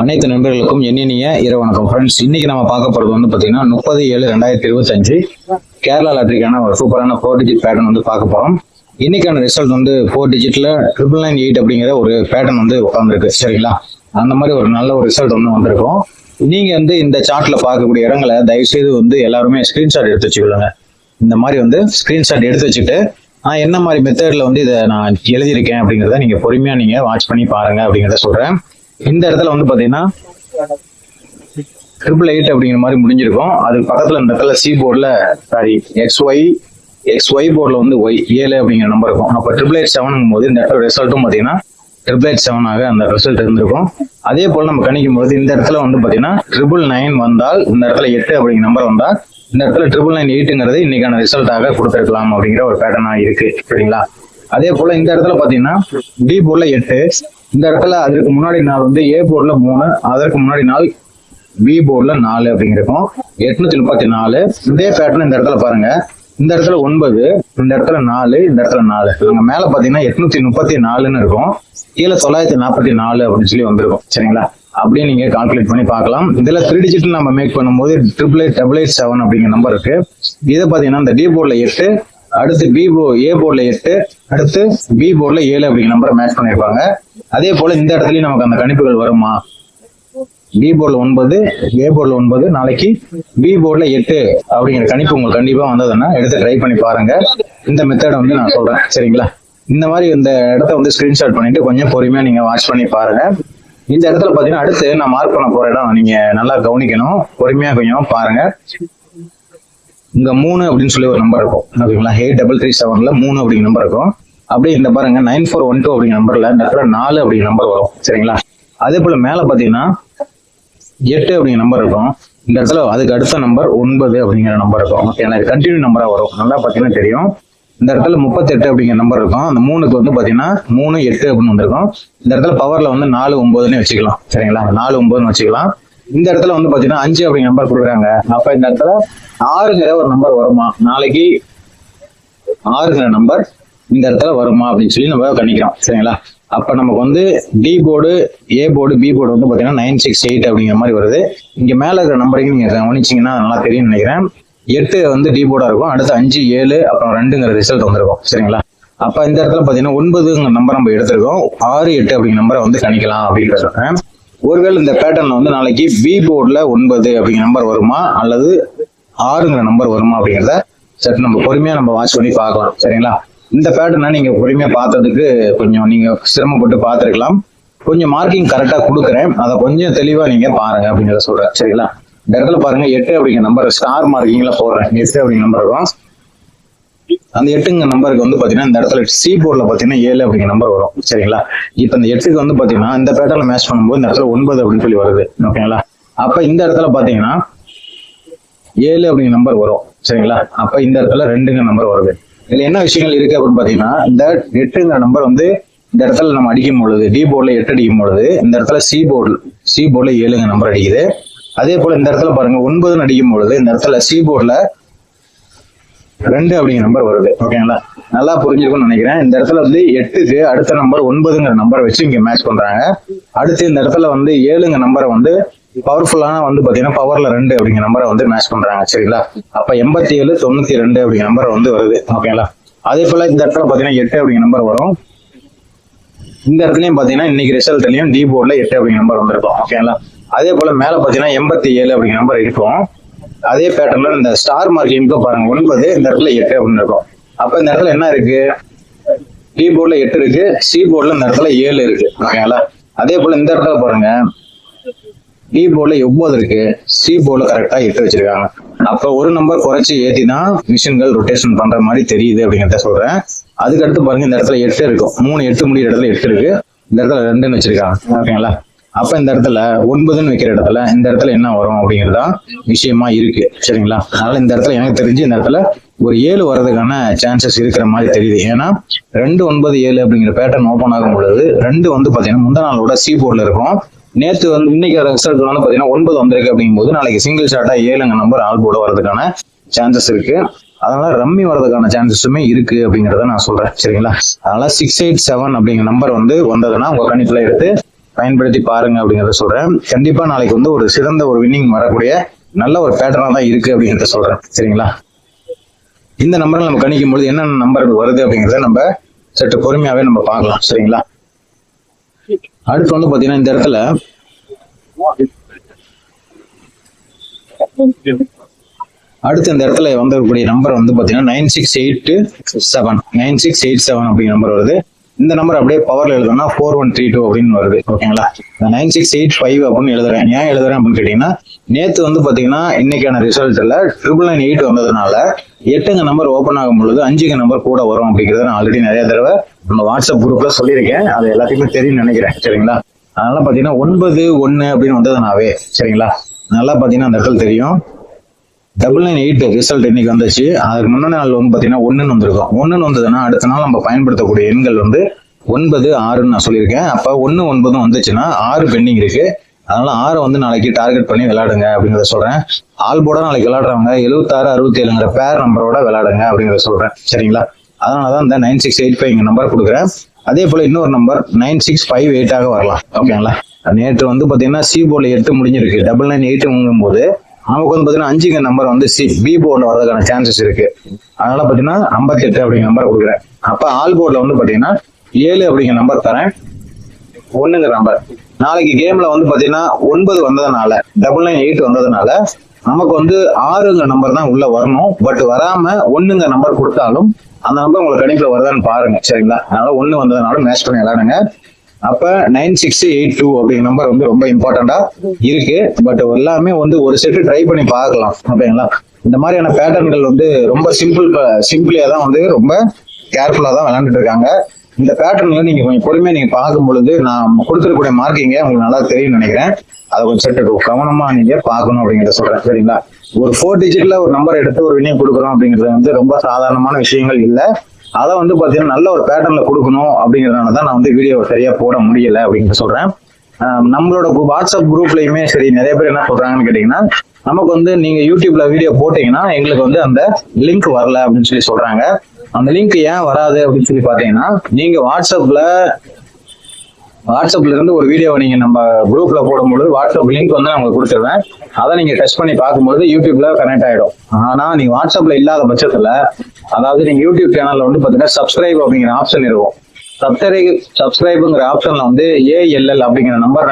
அனைத்து நண்பர்களுக்கும் என்னென்னிய இரவு வணக்கம் ஃப்ரெண்ட்ஸ் இன்னைக்கு நம்ம பார்க்க போறது வந்து பாத்தீங்கன்னா முப்பது ஏழு ரெண்டாயிரத்தி இருபத்தஞ்சு. கேரளா லாட்ரிக்கான ஒரு சூப்பரான ஃபோர் டிஜிட் பேட்டர்ன் வந்து பார்க்க போறோம். இன்னைக்கான ரிசல்ட் வந்து ஃபோர் டிஜிட்ல ட்ரிபிள் நைன் எயிட் அப்படிங்கிற ஒரு பேட்டர்ன் வந்து உட்காந்துருக்கு சரிங்களா? அந்த மாதிரி ஒரு நல்ல ஒரு ரிசல்ட் வந்து வந்திருக்கும். நீங்க வந்து இந்த சார்ட்ல பார்க்கக்கூடிய இடங்களை தயவுசெய்து வந்து எல்லாருமே ஸ்கிரீன்ஷாட் எடுத்து வச்சுக்கொள்ளுங்க. இந்த மாதிரி வந்து ஸ்கிரீன்ஷாட் எடுத்து வச்சுட்டு நான் என்ன மாதிரி மெத்தடில் வந்து இதை நான் எழுதியிருக்கேன் அப்படிங்கிறத நீங்கள் பொறுமையாக நீங்கள் வாட்ச் பண்ணி பாருங்க அப்படிங்கிறத சொல்கிறேன் இந்த இடத்துல வந்து பாத்தீங்கன்னா ட்ரிபிள் எயிட் அப்படிங்கிற மாதிரி முடிஞ்சிருக்கும். அதுக்கு பக்கத்துல இந்த இடத்துல சி போர்டில் sorry X Y X Y போர்டில் வந்து ஒய் ஏழு அப்படிங்கிற நம்பர் இருக்கும். அப்போ ட்ரிபிள் எயிட் செவனுங்கும் போது இந்த இடத்துல ரிசல்ட்டும் பார்த்தீங்கன்னா ட்ரிபிள் எயிட் செவனாக அந்த ரிசல்ட் இருந்திருக்கும். அதே போல் நம்ம கணிக்கும் போது இந்த இடத்துல வந்து பார்த்தீங்கன்னா ட்ரிபிள் நைன் வந்தால் இந்த இடத்துல எட்டு அப்படிங்கிற நம்பர் வந்தால் இந்த இடத்துல ட்ரிபிள் நைன் எயிட்டுங்கிறது இன்னைக்கான ரிசல்ட்டாக கொடுத்துருக்கலாம் அப்படிங்கிற ஒரு பேட்டர்னாக இருக்கு. சரிங்களா? அதே போல இந்த இடத்துல பாத்தீங்கன்னா டி போர்ட்ல எட்டு. இந்த இடத்துல அதற்கு முன்னாடி நாள் வந்து ஏ போர்ட்ல மூணு அதற்கு முன்னாடி நாள் பி போர்ட்ல நாலு அப்படிங்கிறக்கும் எட்நூத்தி முப்பத்தி நாலு. இதே பேட்டர்ன் இந்த இடத்துல பாருங்க. இந்த இடத்துல ஒன்பது இந்த இடத்துல நாலு இந்த இடத்துல நாலு. அங்க மேல பாத்தீங்கன்னா எட்நூத்தி முப்பத்தி நாலுன்னு இருக்கும். கீழே தொள்ளாயிரத்தி நாற்பத்தி நாலு அப்படின்னு சொல்லி வந்திருக்கும். சரிங்களா? அப்படியே நீங்க கால்குலேட் பண்ணி பார்க்கலாம். இதுல த்ரீ டிஜிட் நம்ம மேக் பண்ணும்போது triple eight double eight seven அப்படிங்கிற நம்பர் இருக்கு. இதை பாத்தீங்கன்னா இந்த டி போர்ட்ல எட்டு அடுத்து பி போ ஏ போர்டில் எட்டு அடுத்து பி போர்டில் ஏழு அப்படிங்கிற நம்பரை மேட்ச் பண்ணியிருப்பாங்க. அதே போல் இந்த இடத்துலையும் நமக்கு அந்த கணிப்புகள் வருமா? பி போர்டில் ஒன்பது ஏ போர்டில் ஒன்பது நாளைக்கு பி போர்டில் எட்டு அப்படிங்கிற கணிப்பு உங்களுக்கு கண்டிப்பாக வந்ததுன்னா எடுத்து ட்ரை பண்ணி பாருங்க. இந்த மெத்தடை வந்து நான் சொல்கிறேன் சரிங்களா? இந்த மாதிரி இந்த இடத்த வந்து ஸ்கிரீன்ஷாட் பண்ணிட்டு கொஞ்சம் பொறுமையாக நீங்கள் வாட்ச் பண்ணி பாருங்க. இந்த இடத்துல பார்த்தீங்கன்னா அடுத்து நான் மார்க் பண்ண போகிற இடம் நீங்கள் நல்லா கவனிக்கணும். பொறுமையாக கொஞ்சம் பாருங்க. இங்க மூணு அப்படின்னு சொல்லி ஒரு நம்பர் இருக்கும். ஓகேங்களா? எயிட் டபுள் த்ரீ செவன்ல மூணு அப்படிங்கிற நம்பர் இருக்கும். அப்படியே இந்த பாருங்க நைன் ஃபோர் ஒன் டூ அப்படிங்கிற நம்பர்ல இந்த இடத்துல நாலு அப்படிங்கிற நம்பர் வரும். சரிங்களா? அதே போல மேல பாத்தீங்கன்னா எட்டு அப்படிங்கிற நம்பர் இருக்கும். இந்த இடத்துல அதுக்கு அடுத்த நம்பர் ஒன்பது அப்படிங்கிற நம்பர் இருக்கும். ஓகேங்களா? இது கண்டினியூ நம்பரா வரும். நல்லா பாத்தீங்கன்னா தெரியும். இந்த இடத்துல முப்பத்தெட்டு அப்படிங்கிற நம்பர் இருக்கும். அந்த மூணுக்கு வந்து பாத்தீங்கன்னா மூணு எட்டு அப்படின்னு வந்திருக்கும். இந்த இடத்துல பவர்ல வந்து நாலு ஒன்பதுன்னு வச்சுக்கலாம். சரிங்களா? நாலு ஒன்பதுன்னு வச்சுக்கலாம். இந்த இடத்துல வந்து பாத்தீங்கன்னா அஞ்சு அப்படிங்கிற நம்பர் கொடுக்குறாங்க. அப்ப இந்த இடத்துல ஆறுங்கிற ஒரு நம்பர் வருமா? நாளைக்கு ஆறுங்கிற நம்பர் இந்த இடத்துல வருமா அப்படின்னு சொல்லி நம்ம கணிக்கிறோம். சரிங்களா? அப்ப நமக்கு வந்து D board A board B board வந்து பாத்தீங்கன்னா நைன் சிக்ஸ் எயிட் அப்படிங்கிற மாதிரி வருது. இங்க மேல இருக்கிற நம்பருக்கு நீங்க கவனிச்சீங்கன்னா நல்லா தெரியும்னு நினைக்கிறேன். எட்டு வந்து டி போர்டா இருக்கும். அடுத்து அஞ்சு ஏழு அப்புறம் ரெண்டுங்கிற ரிசல்ட் வந்திருக்கும். சரிங்களா? அப்ப இந்த இடத்துல பாத்தீங்கன்னா ஒன்பதுங்கிற நம்பர் நம்ம எடுத்திருக்கோம். ஆறு எட்டு அப்படிங்கிற நம்பரை வந்து கணிக்கலாம் அப்படின்னு சொல்றேன். ஒருவேளை இந்த பேட்டர்ன்ல வந்து நாளைக்கு பி போர்டில் ஒன்பது அப்படிங்கிற நம்பர் வருமா? அல்லது ஆறுங்கிற நம்பர் வருமா அப்படிங்கிறத சரி நம்ம பொறுமையாக நம்ம வாட்ச் பண்ணி பார்க்கலாம் சரிங்களா? இந்த பேட்டர்னை நீங்கள் பொறுமையாக பார்த்ததுக்கு கொஞ்சம் நீங்கள் சிரமப்பட்டு பார்த்துருக்கலாம். கொஞ்சம் மார்க்கிங் கரெக்டாக கொடுக்குறேன். அதை கொஞ்சம் தெளிவாக நீங்கள் பாருங்க அப்படிங்கிறத சொல்கிறேன் சரிங்களா? இந்த இடத்துல பாருங்க எட்டு அப்படிங்கிற நம்பர் ஸ்டார் மார்க்கிங்கில் போடுறேன். எட்டு அப்படிங்கிற நம்பர் இருக்கும் அந்த எட்டுங்க நம்பருக்கு வந்து பாத்தீங்கன்னா இந்த இடத்துல சி போர்ட்ல பாத்தீங்கன்னா ஏழு அப்படிங்கிற நம்பர் வரும். சரிங்களா? இப்ப இந்த எட்டுக்கு வந்து பாத்தீங்கன்னா இந்த பேட்டர்ல மேட்ச் பண்ணும்போது இந்த இடத்துல ஒன்பது அப்படின்னு சொல்லி வருது. ஓகேங்களா? அப்ப இந்த இடத்துல பாத்தீங்கன்னா ஏழு அப்படிங்கிற நம்பர் வரும். சரிங்களா? அப்ப இந்த இடத்துல ரெண்டுங்க நம்பர் வருது. இதுல என்ன விஷயங்கள் இருக்கு அப்படின்னு பாத்தீங்கன்னா இந்த எட்டுங்கிற நம்பர் வந்து இந்த இடத்துல நம்ம அடிக்கும் பொழுது டி போர்டில் எட்டு அடிக்கும் பொழுது இந்த இடத்துல சி போர்டு சி போர்டில் ஏழுங்க நம்பர் அடிக்குது. அதே போல இந்த இடத்துல பாருங்க ஒன்பதுன்னு அடிக்கும் பொழுது இந்த இடத்துல சி போர்டில் ரெண்டு அப்படிங்கிற நம்பர் வருது. ஓகேங்களா நல்லா புரிஞ்சிருக்கும்னு நினைக்கிறேன். இந்த இடத்துல வந்து எட்டுக்கு அடுத்த நம்பர் ஒன்பதுங்கிற நம்பரை வச்சு இங்க மேட்ச் பண்றாங்க. அடுத்து இந்த இடத்துல வந்து ஏழுங்க நம்பரை வந்து பவர்ஃபுல்லான வந்து பாத்தீங்கன்னா பவர்ல ரெண்டு அப்படிங்கிற நம்பரை வந்து மேட்ச் பண்றாங்க. சரிங்களா? அப்ப எண்பத்தி ஏழு தொண்ணூத்தி ரெண்டு அப்படிங்கிற நம்பர் வந்து வருது. ஓகேங்களா அதே போல இந்த இடத்துல பாத்தீங்கன்னா எட்டு அப்படிங்கிற நம்பர் வரும். இந்த இடத்துலயும் பாத்தீங்கன்னா இன்னைக்கு ரிசல்ட்லயும் டி போர்ட்ல எட்டு அப்படிங்கிற நம்பர் வந்திருக்கும். ஓகேங்களா அதே போல மேல பாத்தீங்கன்னா எண்பத்தி ஏழு அப்படிங்கிற நம்பர் இருக்கும். அதே பேட்டர்ன்ல இந்த ஸ்டார் மார்க்கிங்க பாருங்க. ஒன்பது இந்த இடத்துல எட்டு அப்படின்னு இருக்கும். அப்ப இந்த இடத்துல என்ன இருக்கு? டி போர்ட்ல எட்டு இருக்கு. சி போர்ட்ல இந்த இடத்துல ஏழு இருக்கு. ஓகேங்களா அதே போல இந்த இடத்துல பாருங்க. டி போர்ட்ல ஒன்பது இருக்கு. சி போர்ட்ல கரெக்டா எட்டு வச்சிருக்காங்க. அப்ப ஒரு நம்பர் குறைச்சி ஏத்தி தான் மிஷின்கள் ரொட்டேஷன் பண்ற மாதிரி தெரியுது அப்படிங்கிறத சொல்றேன். அதுக்கடுத்து பாருங்க இந்த இடத்துல எட்டு இருக்கும். மூணு எட்டு முடியிற இடத்துல எட்டு இருக்கு. இந்த இடத்துல ரெண்டுன்னு வச்சிருக்காங்க. ஓகேங்களா அப்ப இந்த இடத்துல ஒன்பதுன்னு வைக்கிற இடத்துல இந்த இடத்துல என்ன வரும் அப்படிங்கிறதா விஷயமா இருக்கு. சரிங்களா? அதனால இந்த இடத்துல எனக்கு தெரிஞ்சு இந்த இடத்துல ஒரு ஏழு வர்றதுக்கான சான்சஸ் இருக்கிற மாதிரி தெரியுது. ஏன்னா ரெண்டு ஒன்பது ஏழு அப்படிங்கிற பேட்டர்ன் ஓப்பன் ஆகும் பொழுது ரெண்டு வந்து பாத்தீங்கன்னா முந்தா நாளோட சி போர்ட்ல இருக்கும். நேத்து வந்து இன்னைக்கு ரிசல்ட் வந்து பாத்தீங்கன்னா ஒன்பது வந்திருக்கு அப்படிங்கும்போது நாளைக்கு சிங்கிள் ஷாட்டா ஏழுங்க நம்பர் ஆல் போர்டு வர்றதுக்கான சான்சஸ் இருக்கு. அதனால ரம்மி வர்றதுக்கான சான்சஸுமே இருக்கு அப்படிங்கிறத நான் சொல்றேன். சரிங்களா? அதனால சிக்ஸ் எயிட் செவன் அப்படிங்கிற நம்பர் வந்து வந்ததுன்னா உங்க கணிப்புல எடுத்து பயன்படுத்தி பாருங்க அப்படிங்கறத சொல்றேன். கண்டிப்பா நாளைக்கு வந்து ஒரு சிறந்த ஒரு வின்னிங் வரக்கூடிய நல்ல ஒரு பேட்டர்னா தான் இருக்கு அப்படிங்கறத சொல்றேன். சரிங்களா? இந்த நம்பரை நம்ம கணிக்கும் பொழுது என்னென்ன நம்பர் வருது அப்படிங்கறத நம்ம சற்று பொறுமையாவே நம்ம பார்க்கலாம். சரிங்களா? அடுத்து வந்து பாத்தீங்கன்னா இந்த இடத்துல அடுத்து இந்த இடத்துல வந்திருக்கக்கூடிய நம்பர் வந்து பாத்தீங்கன்னா nine six eight seven nine six eight seven அப்படிங்கிற நம்பர் வருது. இந்த நம்பர் அப்படியே பவர்ல எழுதுனா ஃபோர் ஒன் த்ரீ டூ அப்படின்னு வருது. ஓகேங்களா? நைன் சிக்ஸ் எயிட் ஃபைவ் அப்படின்னு எழுதுறேன். ஏன் எழுதுறேன் அப்படின்னு கேட்டீங்கன்னா நேத்து வந்து பாத்தீங்கன்னா இன்னைக்கான ரிசல்ட்ல ட்ரிபிள் நைன் எயிட் வந்ததுனால எட்டுங்க நம்பர் ஓப்பன் ஆகும் பொழுது அஞ்சுங்க நம்பர் கூட வரும் அப்படிங்கிறத நான் ஆல்ரெடி நிறைய தடவை நம்ம வாட்ஸ்அப் குரூப்ல சொல்லியிருக்கேன். அது எல்லாத்தையுமே தெரியும் நினைக்கிறேன். சரிங்களா? அதனால பாத்தீங்கன்னா ஒன்பது ஒன்னு அப்படின்னு வந்ததுனாவே சரிங்களா? நல்லா பாத்தீங்கன்னா அந்த இடத்துல தெரியும். டபுள் நைன் எயிட் ரிசல்ட் இன்னைக்கு வந்துச்சு. அதுக்கு முன்னாடி நாள் வந்து பார்த்தீங்கன்னா ஒன்றுன்னு வந்திருக்கும். ஒன்றுன்னு வந்ததுன்னா அடுத்த நாள் நம்ம பயன்படுத்தக்கூடிய எண்கள் வந்து ஒன்பது ஆறுன்னு நான் சொல்லியிருக்கேன். அப்போ ஒன்று ஒன்பதும் வந்துச்சுன்னா ஆறு பெண்டிங் இருக்கு. அதனால ஆறு வந்து நாளைக்கு டார்கெட் பண்ணி விளையாடுங்க அப்படிங்கிறத சொல்றேன். ஆல் போட நாளைக்கு விளையாடுறவங்க எழுபத்தாறு அறுபத்தி ஏழுங்கிற பேர் நம்பரோட விளையாடுங்க அப்படிங்கிறத சொல்றேன். சரிங்களா? அதனாலதான் இந்த nine six eight five number கொடுக்குறேன். அதே போல இன்னொரு நம்பர் நைன் சிக்ஸ் ஃபைவ் எயிட்டாக வரலாம். ஓகேங்களா நேற்று வந்து பாத்தீங்கன்னா சி போர்டில் எட்டு முடிஞ்சிருக்கு. டபுள் நைன் எயிட்டுங்கும் போது நமக்கு வந்து பாத்தீங்கன்னா அஞ்சுங்க நம்பர் வந்து சி பி போர்டில் வரதுக்கான சான்சஸ் இருக்கு. அதனால பாத்தீங்கன்னா ஐம்பத்தி எட்டு அப்படிங்கிற நம்பர் கொடுக்குறேன். அப்ப ஆல் போர்டில் வந்து பாத்தீங்கன்னா ஏழு அப்படிங்கிற நம்பர் தரேன். ஒண்ணுங்கிற நம்பர் நாளைக்கு கேம்ல வந்து பாத்தீங்கன்னா ஒன்பது வந்ததுனால டபுள் நைன் எயிட் வந்ததுனால நமக்கு வந்து ஆறுங்கிற நம்பர் தான் உள்ள வரணும். பட் வராம ஒண்ணுங்க நம்பர் கொடுத்தாலும் அந்த நம்பர் உங்களுக்கு கணிப்புல வருதான்னு பாருங்க. சரிங்களா? அதனால ஒண்ணு வந்ததுனால மேட்ச் பண்ணி விளையாடுங்க. அப்ப நைன் சிக்ஸ் எயிட் டூ அப்படிங்கிற நம்பர் வந்து ரொம்ப இம்பார்ட்டண்டா இருக்கு. பட் எல்லாமே வந்து ஒரு செட்டு ட்ரை பண்ணி பார்க்கலாம். ஓகேங்களா? இந்த மாதிரியான பேட்டர்ன்கள் வந்து ரொம்ப சிம்பிள் சிம்பிளியா தான் வந்து ரொம்ப கேர்ஃபுல்லா தான் விளையாண்டுட்டு இருக்காங்க. இந்த பேட்டர்ன்ல நீங்க கொஞ்சம் பொறுமையா நீங்க பார்க்கும் பொழுது நான் கொடுத்துருக்கூடிய மார்க்கிங்க உங்களுக்கு நல்லா தெரியும் நினைக்கிறேன். அதை கொஞ்சம் செட்டு கவனமா நீங்க பார்க்கணும் அப்படிங்கிறத சொல்றேன். சரிங்களா? ஒரு ஃபோர் டிஜிட்ல ஒரு நம்பர் எடுத்து ஒரு வினியம் கொடுக்குறோம் அப்படிங்கிறது வந்து ரொம்ப சாதாரணமான விஷயங்கள் இல்லை. அதை வந்து பாத்தீங்கன்னா நல்ல ஒரு பேட்டர்ன்ல கொடுக்கணும் அப்படிங்கறதுனால தான் நான் வந்து வீடியோ சரியா போட முடியல அப்படின்னு சொல்றேன். நம்மளோட வாட்ஸ்அப் குரூப்லயுமே சரி நிறைய பேர் என்ன சொல்றாங்கன்னு கேட்டீங்கன்னா நமக்கு வந்து நீங்க யூடியூப்ல வீடியோ போட்டீங்கன்னா எங்களுக்கு வந்து அந்த லிங்க் வரல அப்படின்னு சொல்லி சொல்றாங்க. அந்த லிங்க் ஏன் வராது அப்படின்னு சொல்லி பாத்தீங்கன்னா நீங்க வாட்ஸ்அப்ல வாட்ஸ்அப்ல இருந்து ஒரு வீடியோவை நீங்க நம்ம குரூப்ல போடும்பொழுது வாட்ஸ்அப் லிங்க் வந்து நான் உங்களுக்கு கொடுத்துருவேன். அதை நீங்க டச் பண்ணி பார்க்கும்போது யூடியூப்ல கனெக்ட் ஆயிடும். ஆனா நீங்க வாட்ஸ்அப்ல இல்லாத பட்சத்துல அதாவது நீங்க யூடியூப் சேனல்ல வந்து பாத்தீங்கன்னா சப்ஸ்கிரைப் அப்படிங்கிற ஆப்ஷன் இருக்கும். சப்ஸ்கிரைப் சப்ஸ்கிரைபுங்கிற ஆப்ஷன்ல வந்து ஏஎல்எல் அப்படிங்கிற நம்பர்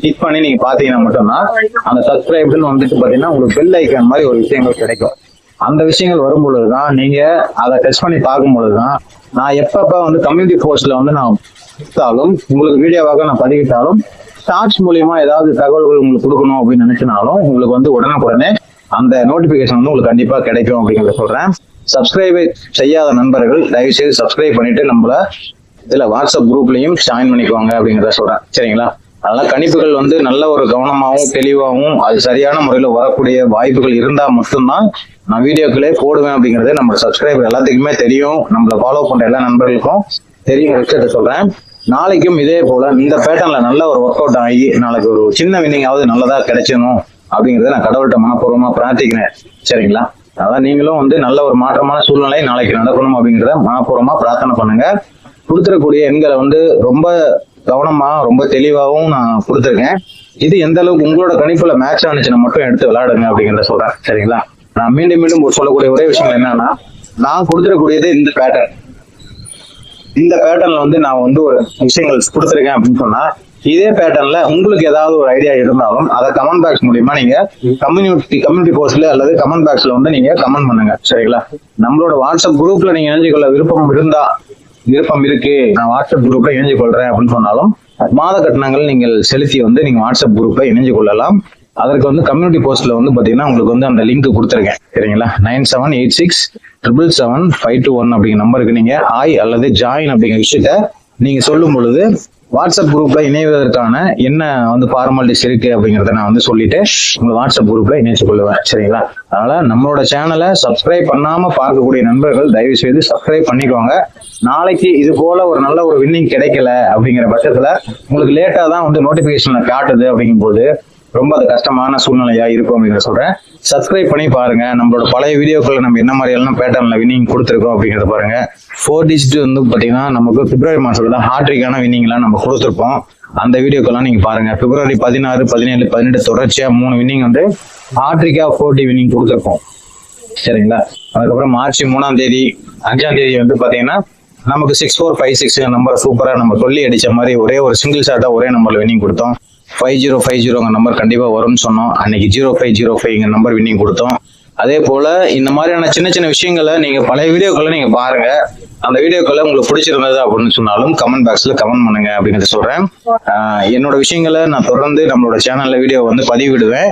கிளிக் பண்ணி நீங்க பாத்தீங்கன்னா மட்டும்தான் அந்த சப்ஸ்கிரைப்னு வந்துட்டு பாத்தீங்கன்னா உங்களுக்கு பெல் ஐக்கான் மாதிரி ஒரு விஷயங்கள் கிடைக்கும். அந்த விஷயங்கள் வரும் பொழுதுதான் நீங்க அதை டெஸ்ட் பண்ணி பார்க்கும் பொழுதுதான் நான் எப்பப்ப வந்து கம்யூனிட்டி போஸ்ட்ல வந்து நான் கொடுத்தாலும் உங்களுக்கு வீடியோவாக நான் பதிவிட்டாலும் ஷார்ட்ஸ் மூலியமா ஏதாவது தகவல்கள் உங்களுக்கு கொடுக்கணும் அப்படின்னு நினைச்சினாலும் உங்களுக்கு வந்து உடனே அந்த நோட்டிபிகேஷன் வந்து உங்களுக்கு கண்டிப்பா கிடைக்கும் அப்படிங்கிறத சொல்றேன். சப்ஸ்கிரைப் செய்யாத நண்பர்கள் தயவு செய்து சப்ஸ்கிரைப் பண்ணிட்டு நம்மள இதுல வாட்ஸ்அப் குரூப்லயும் ஜாயின் பண்ணிக்குவாங்க அப்படிங்கிறத சொல்றேன். சரிங்களா? அதனால கணிப்புகள் வந்து நல்ல ஒரு கவனமாகவும் தெளிவாகவும் அது சரியான முறையில் வரக்கூடிய வாய்ப்புகள் இருந்தால் மட்டும்தான் நான் வீடியோக்களே போடுவேன் அப்படிங்கிறது நம்ம சப்ஸ்கிரைபர் எல்லாத்துக்குமே தெரியும். நம்மளை ஃபாலோ பண்ற எல்லா நண்பர்களுக்கும் தெரியும் விஷயத்த சொல்றேன். நாளைக்கும் இதே போல இந்த பேட்டர்ன்ல நல்ல ஒரு ஒர்க் அவுட் ஆகி நாளைக்கு ஒரு சின்ன வின்னிங்காவது நல்லதா கிடைச்சணும் அப்படிங்கறத நான் கடவுள்கிட்ட மனப்பூர்வமா பிரார்த்திக்கிறேன். சரிங்களா? அதான் நீங்களும் வந்து நல்ல ஒரு மாற்றமான சூழ்நிலை நாளைக்கு நடக்கணும் அப்படிங்கிறத மனப்பூர்வமா பிரார்த்தனை பண்ணுங்க. கொடுத்துடக்கூடிய எண்களை வந்து ரொம்ப கவனமா ரொம்ப தெளிவாகவும் நான் கொடுத்துருக்கேன். இது எந்த அளவுக்கு உங்களோட கணிப்புல மேட்ச் ஆனிச்சுன்னா மட்டும் எடுத்து விளையாடுங்க அப்படிங்கிறத சொல்றேன். சரிங்களா? நான் மீண்டும் மீண்டும் ஒரு சொல்லக்கூடிய ஒரே விஷயம் என்னன்னா நான் கொடுத்துடக்கூடியது இந்த பேட்டர்ன் இந்த பேட்டர்ன்ல வந்து நான் வந்து ஒரு விஷயங்கள் கொடுத்துருக்கேன் அப்படின்னு சொன்னா இதே பேட்டர்ன்ல உங்களுக்கு ஏதாவது ஒரு ஐடியா இருந்தாலும் அதை கமெண்ட் பாக்ஸ் மூலியமா நீங்க கம்யூனிட்டி கம்யூனிட்டி போஸ்ட்ல அல்லது கமெண்ட் பாக்ஸ்ல வந்து நீங்க கமெண்ட் பண்ணுங்க சரிங்களா? நம்மளோட வாட்ஸ்அப் குரூப்ல நீங்க இணைஞ்சு கொள்ள விருப்பம் இருந்தா விருப்பம் இருக்கு நான் வாட்ஸ்அப் குரூப்ல இணைஞ்சு கொள்றேன் அப்படின்னு சொன்னாலும் மாத கட்டணங்கள் நீங்கள் செலுத்தி வந்து நீங்க வாட்ஸ்அப் குரூப்ல இணைஞ்சு கொள்ளலாம். அதற்கு வந்து கம்யூனிட்டி போஸ்ட்ல வந்து பாத்தீங்கன்னா உங்களுக்கு வந்து அந்த லிங்க் கொடுத்துருக்கேன். சரிங்களா? Nine seven eight six triple seven five two one அப்படிங்கிற நம்பருக்கு நீங்க ஆய் அல்லது ஜாயின் அப்படிங்கிற விஷயத்த நீங்க சொல்லும் பொழுது வாட்ஸ்அப் குரூப்ல இணைவதற்கான என்ன வந்து ஃபார்மாலிட்டிஸ் இருக்கு அப்படிங்கறத நான் வந்து சொல்லிட்டு உங்க வாட்ஸ்அப் குரூப்ல இணைச்சு கொள்ளுவேன். சரிங்களா? அதனால நம்மளோட சேனலை சப்ஸ்கிரைப் பண்ணாம பார்க்கக்கூடிய நண்பர்கள் தயவு செய்து சப்ஸ்கிரைப் பண்ணிக்கோங்க. நாளைக்கு இது போல ஒரு நல்ல ஒரு வின்னிங் கிடைக்கல அப்படிங்கிற பட்சத்துல உங்களுக்கு லேட்டா தான் வந்து நோட்டிபிகேஷன்ல காட்டுது அப்படிங்கும்போது ரொம்ப அது கஷ்டமான சூழ்நிலையா இருக்கும் அப்படின்னு சொல்றேன். சப்ஸ்கிரைப் பண்ணி பாருங்க. நம்மளோட பழைய வீடியோக்களை நம்ம என்ன மாதிரி எல்லாம் பேட்டர்ன்ல வினிங் கொடுத்துருக்கோம் அப்படிங்கறத பாருங்க. ஃபோர் டிஜிட் வந்து பாத்தீங்கன்னா நமக்கு பிப்ரவரி மாசத்துல ஹாட்ரிக்கான வினிங்லாம் நம்ம கொடுத்துருப்போம். அந்த வீடியோக்கெல்லாம் நீங்க பாருங்க. பிப்ரவரி பதினாறு பதினேழு பதினெட்டு தொடர்ச்சியா மூணு வின்னிங் வந்து ஹாட்ரிக்கா ஃபோர்டி வினிங் வின்னிங் கொடுத்துருப்போம். சரிங்களா? அதுக்கப்புறம் மார்ச் மூணாம் தேதி அஞ்சாம் தேதி வந்து பாத்தீங்கன்னா நமக்கு six four five six number சூப்பரா நம்ம சொல்லி அடிச்ச மாதிரி ஒரே ஒரு சிங்கிள் ஷாட்டா ஒரே நம்பர்ல வின்னிங் கொடுத்தோம். ஃபைவ் ஜீரோ ஃபைவ் ஜீரோங்க நம்பர் கண்டிப்பாக வரும்னு சொன்னோம். அன்னைக்கு zero five zero five number winning கொடுத்தோம். அதே போல இந்த மாதிரியான சின்ன சின்ன விஷயங்களை நீங்க பழைய வீடியோக்களை நீங்க பாருங்க. அந்த வீடியோக்களை உங்களுக்கு பிடிச்சிருந்தது அப்படின்னு சொன்னாலும் கமெண்ட் பாக்ஸ்ல கமெண்ட் பண்ணுங்க அப்படிங்கறத சொல்றேன். என்னோட விஷயங்களை நான் தொடர்ந்து நம்மளோட சேனல்ல வீடியோ வந்து பதிவிடுவேன்.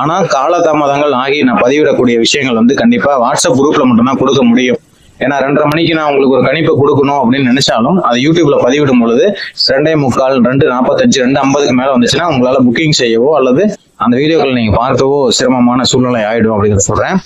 ஆனா காலதாமதங்கள் ஆகி நான் பதிவிடக்கூடிய விஷயங்கள் வந்து கண்டிப்பா வாட்ஸ்அப் குரூப்ல மட்டும்தான் கொடுக்க முடியும். ஏன்னா ரெண்டரை மணிக்கு நான் உங்களுக்கு ஒரு கணிப்பை கொடுக்கணும் அப்படின்னு நினைச்சாலும் அதை யூடியூப்ல பதிவிடும் பொழுது ரெண்டே முக்கால் ரெண்டு நாற்பத்தஞ்சு ரெண்டு ஐம்பதுக்கு மேல வந்துச்சுன்னா உங்களால புக்கிங் செய்யவோ அல்லது அந்த வீடியோக்களை நீங்க பார்க்கவோ சிரமமான சூழ்நிலை ஆயிடும் அப்படிங்கிறத சொல்றேன்.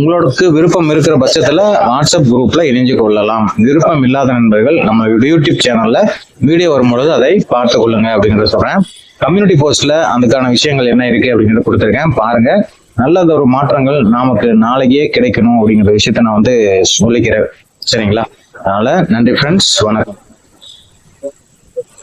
உங்களுக்கு விருப்பம் இருக்கிற பட்சத்துல வாட்ஸ்அப் குரூப்ல இணைஞ்சு கொள்ளலாம். விருப்பம் இல்லாத நண்பர்கள் நம்ம யூடியூப் சேனல்ல வீடியோ வரும்பொழுது அதை பார்த்து கொள்ளுங்க அப்படிங்கறத சொல்றேன். கம்யூனிட்டி போஸ்ட்ல அதுக்கான விஷயங்கள் என்ன இருக்கு அப்படிங்கறத கொடுத்துருக்கேன். பாருங்க. நல்லதொரு மாற்றங்கள் நமக்கு நாளைக்கே கிடைக்கணும் அப்படிங்கிற விஷயத்த நான் வந்து சொல்லிக்கிறேன். சரிங்களா? அதனால நன்றி ஃப்ரெண்ட்ஸ் வணக்கம்.